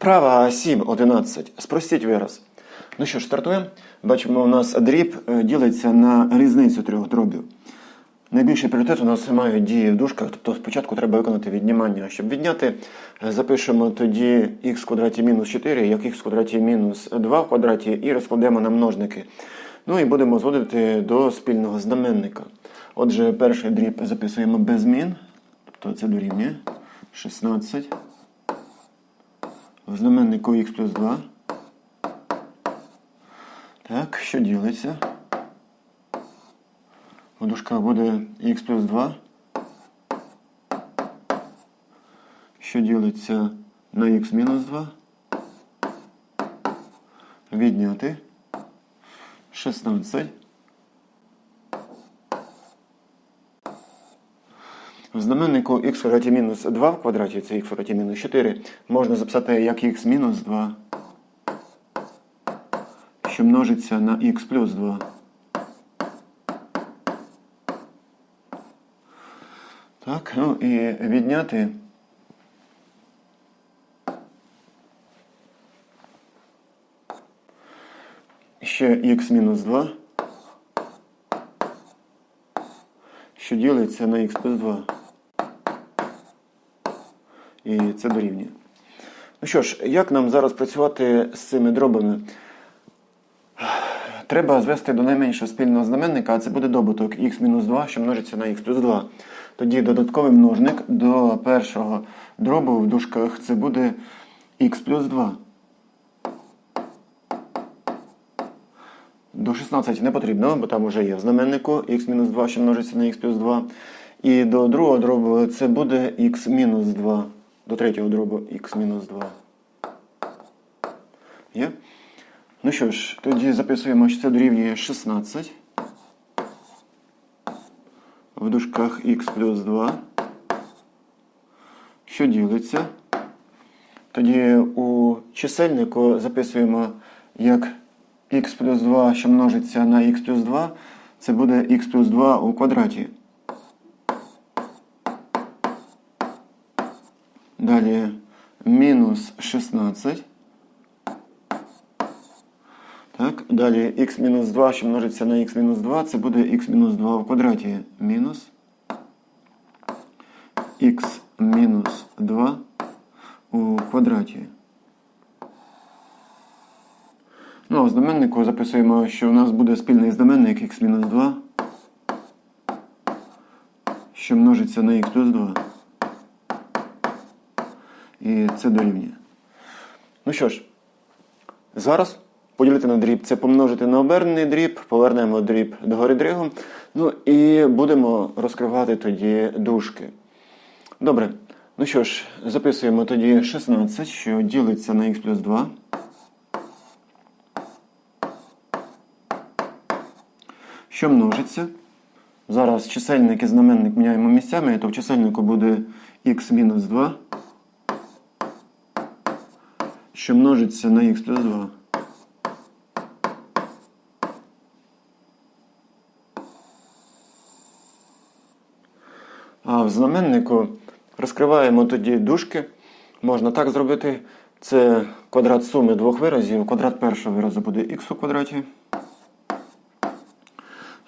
Вправа 7.11. Спростіть вираз. Ну що ж, стартуємо. Бачимо, у нас дріб е, ділиться на різницю трьох дробів. Найбільший пріоритет у нас мають дії в дужках, тобто спочатку треба виконати віднімання. Щоб відняти, е, запишемо тоді х квадраті мінус 4, як х квадраті мінус 2 в квадраті, і розкладемо на множники. Ну і будемо зводити до спільного знаменника. Отже, перший дріб записуємо без змін, тобто це дорівнює 16. В знаменнику х плюс 2. Так, що ділиться? Дужках буде х плюс 2. Що ділиться на х мінус 2. Відняти 16. В знаменнику х в квадраті мінус 2 в квадраті, це х в квадраті мінус 4, можна записати як х мінус 2, що множиться на х плюс 2. Так, ну і відняти. Ще х мінус 2, що ділиться на х плюс 2. І це дорівнює. Ну що ж, як нам зараз працювати з цими дробами? Треба звести до найменшого спільного знаменника, а це буде добуток х-2, що множиться на х плюс 2. Тоді додатковий множник до першого дробу в дужках це буде х плюс 2. До 16 не потрібно, бо там вже є в знаменнику х-2, що множиться на х плюс 2. І до другого дробу це буде х-2. До третього дробу х-2. Є? Ну що ж, тоді записуємо, що це дорівнює 16. В дужках х плюс 2. Що ділиться? Тоді у чисельнику записуємо як х плюс 2, що множиться на х плюс 2. Це буде х плюс 2 у квадраті. Далі мінус 16. Так, далі х-2, що множиться на х-2, це буде х-2 в квадраті. Мінус х-2 у квадраті. Ну, а в знаменнику записуємо, що у нас буде спільний знаменник х-2, що множиться на х плюс 2. І це дорівнює. Ну що ж, зараз поділити на дріб це помножити на обернений дріб, повернемо дріб догори дригом. Ну і будемо розкривати тоді дужки. Добре. Ну що ж, записуємо тоді 16, що ділиться на х плюс 2. Що множиться? Зараз чисельник і знаменник міняємо місцями, то в чисельнику буде х мінус 2, що множиться на х плюс 2. А в знаменнику розкриваємо тоді дужки. Можна так зробити. Це квадрат суми двох виразів. Квадрат першого виразу буде х у квадраті.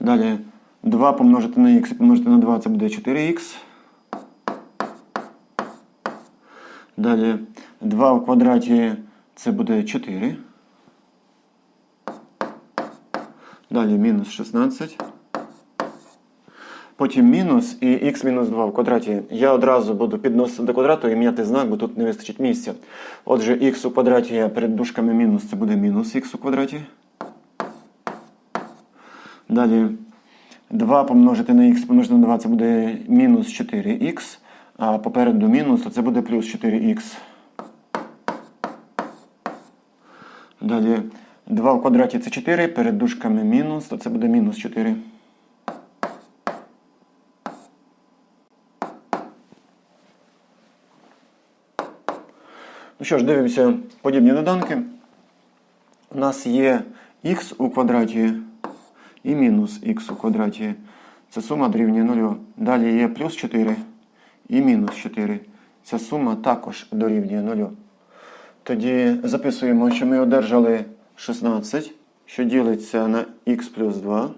Далі 2 помножити на х і помножити на 2 це буде 4х. Далі 2 в квадраті це буде 4. Далі мінус 16. Потім мінус і х мінус 2 в квадраті. Я одразу буду підносити до квадрату і міняти знак, бо тут не вистачить місця. Отже, х у квадраті перед дужками мінус це буде мінус х у квадраті. Далі 2 помножити на х помножити на 2 це буде мінус 4х. А попереду мінус, то це буде плюс 4х. Далі 2 в квадраті це 4, перед дужками мінус, то це буде мінус 4. Ну що ж, дивимося подібні доданки. У нас є х у квадраті і мінус х у квадраті. Це сума дорівнює 0. Далі є плюс 4 і мінус 4. Ця сума також дорівнює 0. Тоді записуємо, що ми одержали 16, що ділиться на х плюс 2.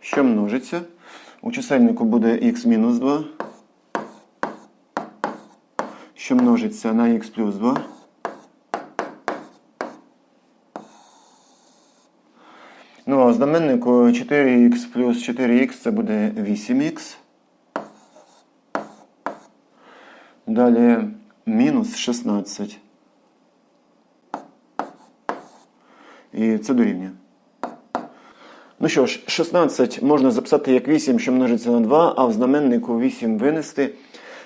Що множиться? У чисельнику буде х мінус 2. Що множиться на х плюс 2. Ну, а в знаменнику 4х плюс 4х це буде 8х. Далі мінус 16. І це дорівнює. Ну що ж, 16 можна записати як 8, що множиться на 2, а в знаменнику 8 винести.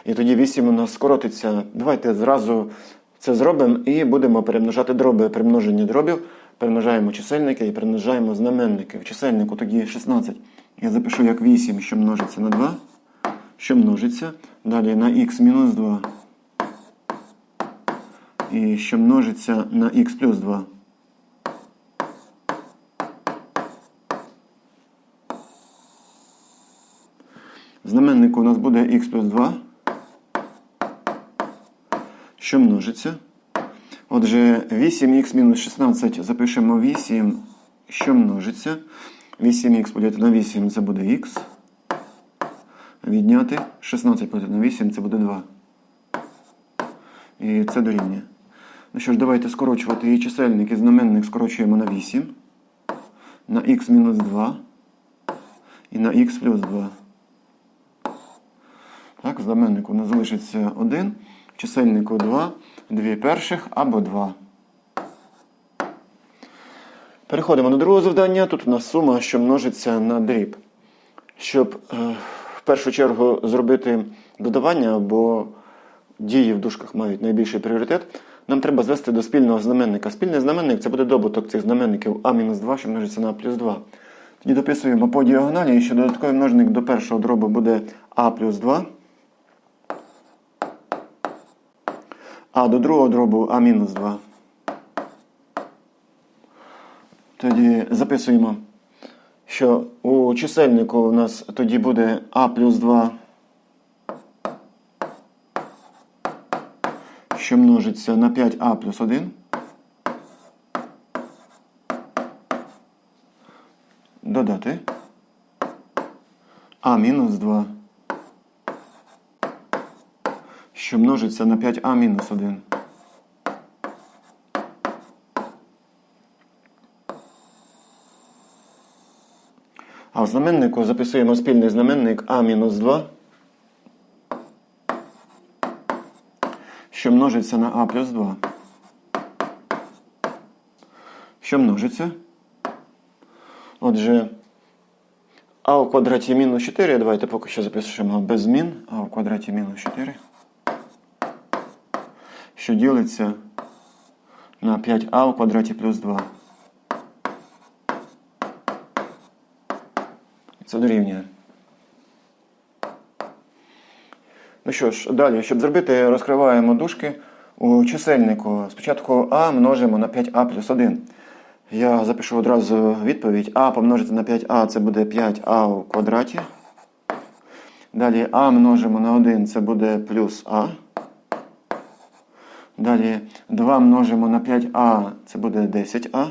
І тоді 8 у нас скоротиться. Давайте зразу це зробимо і будемо перемножати дроби. Примноження дробів. Перемножаємо чисельники і перемножаємо знаменники. В чисельнику тоді 16. Я запишу як 8, що множиться на 2, що множиться. Далі на х мінус 2. І що множиться на х плюс 2. В знаменнику у нас буде х плюс 2, що множиться. Отже, 8х мінус 16 запишемо 8, що множиться. 8х поділити на 8 це буде х. Відняти 16 поділити на 8 це буде 2. І це дорівнює. Ну що ж, давайте скорочувати і чисельник і знаменник скорочуємо на 8. На х мінус 2 і на х плюс 2. Так, в знаменнику у нас залишиться 1, в чисельнику 2, 2 перших або 2. Переходимо до другого завдання. Тут у нас сума, що множиться на дріб. Щоб е, в першу чергу зробити додавання, бо дії в дужках мають найбільший пріоритет, нам треба звести до спільного знаменника. Спільний знаменник це буде добуток цих знаменників а-2, що множиться на плюс 2. Тоді дописуємо по діагоналі, що додатковий множник до першого дробу буде а плюс 2. А до другого дробу а мінус 2. Тоді записуємо, що у чисельнику у нас тоді буде а плюс 2, що множиться на 5а плюс 1. Додати а мінус 2. Що множиться на 5а мінус 1. А в знаменнику записуємо спільний знаменник а мінус 2, що множиться на а плюс 2. Що множиться? Отже, а у квадраті мінус 4, давайте поки що запишемо без змін, а у квадраті мінус 4 що ділиться на 5а у квадраті плюс 2. Це дорівнює. Ну що ж, далі, щоб зробити, розкриваємо дужки у чисельнику. Спочатку а множимо на 5а плюс 1. Я запишу одразу відповідь. А помножити на 5а це буде 5а у квадраті. Далі а множимо на 1 це буде плюс а. Далі 2 множимо на 5а, це буде 10а.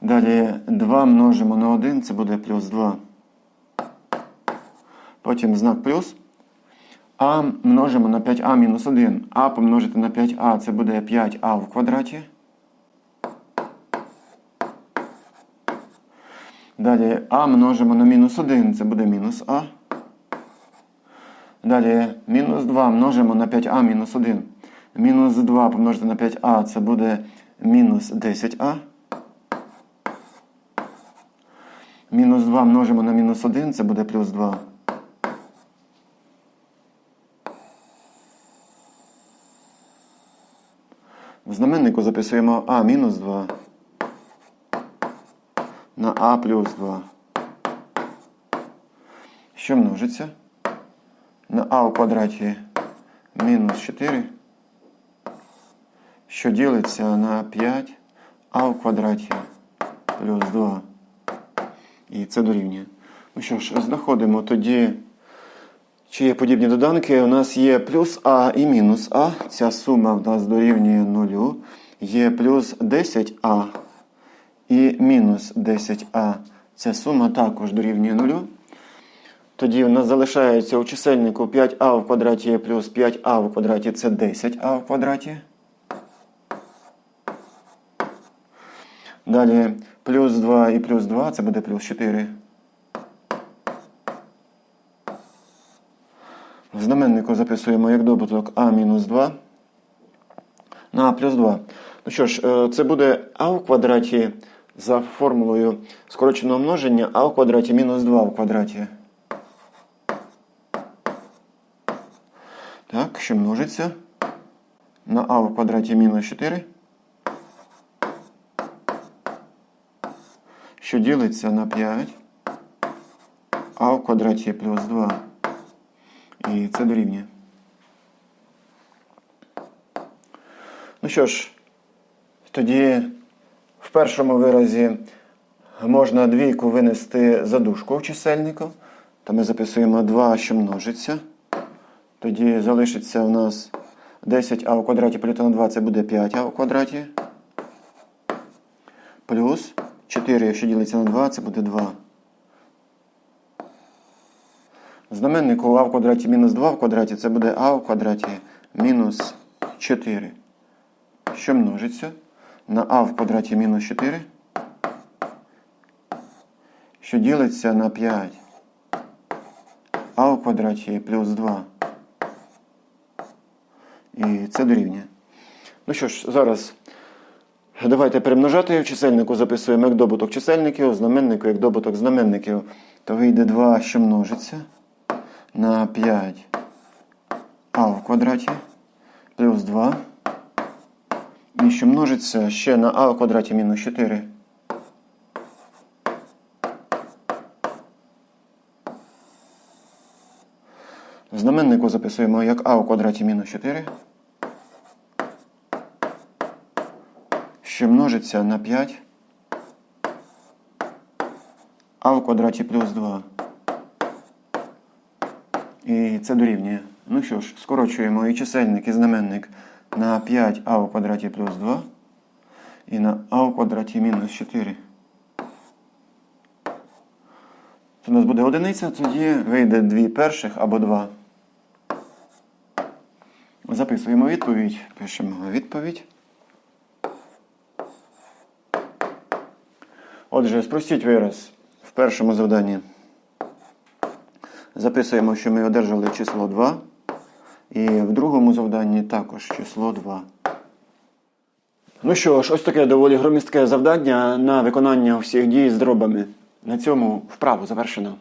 Далі 2 множимо на 1, це буде плюс 2. Потім знак плюс. А множимо на 5а мінус 1. А помножити на 5а, це буде 5а в квадраті. Далі а множимо на мінус 1, це буде мінус а. Далі мінус 2 множимо на 5а мінус 1. Мінус 2 помножити на 5а це буде мінус 10а. Мінус 2 множимо на мінус 1, це буде плюс 2. В знаменнику записуємо а мінус 2 на а плюс 2. Що множиться? На а у квадраті мінус 4, що ділиться на 5 а у квадраті плюс 2. І це дорівнює. Ну що ж, знаходимо тоді Чи є подібні доданки? У нас є плюс А і мінус А. Ця сума в нас дорівнює нулю. Є плюс 10А і мінус 10А. Ця сума також дорівнює нулю. Тоді у нас залишається у чисельнику 5а в квадраті плюс 5а в квадраті це 10а в квадраті. Далі плюс 2 і плюс 2 це буде плюс 4. В знаменнику записуємо як добуток а мінус 2 на а плюс 2. Ну що ж, е, це буде а в квадраті за формулою скороченого множення а в квадраті мінус 2 в квадраті. Так, що множиться на а в квадраті мінус 4. Що ділиться на 5. А в квадраті плюс 2. І це дорівнює. Ну що ж, тоді в першому виразі можна двійку винести за дужку в чисельнику. То ми записуємо 2, що множиться. Тоді залишиться у нас 10а в квадраті поділити на 2, це буде 5а в квадраті. Плюс 4, якщо ділиться на 2, це буде 2. В знаменнику а в квадраті мінус 2 в квадраті, це буде а в квадраті мінус 4. Що множиться на а в квадраті мінус 4, що ділиться на 5. а в квадраті плюс 2. І це дорівнює. Ну що ж, зараз давайте перемножати. В чисельнику записуємо як добуток чисельників, в знаменнику як добуток знаменників. То вийде 2, що множиться на 5 а в квадраті плюс 2. І що множиться ще на а в квадраті мінус 4. Знаменнику записуємо як а в квадраті мінус 4. Що множиться на 5. А в квадраті плюс 2. І це дорівнює. Ну що ж, скорочуємо і чисельник, і знаменник на 5а в квадраті плюс 2. І на а в квадраті мінус 4. Це у нас буде одиниця, тоді вийде 2 перших або 2. Записуємо відповідь. Пишемо відповідь. Отже, спростіть вираз в першому завданні. Записуємо, що ми одержали число 2. І в другому завданні також число 2. Ну що ж, ось таке доволі громістке завдання на виконання всіх дій з дробами. На цьому вправу завершено.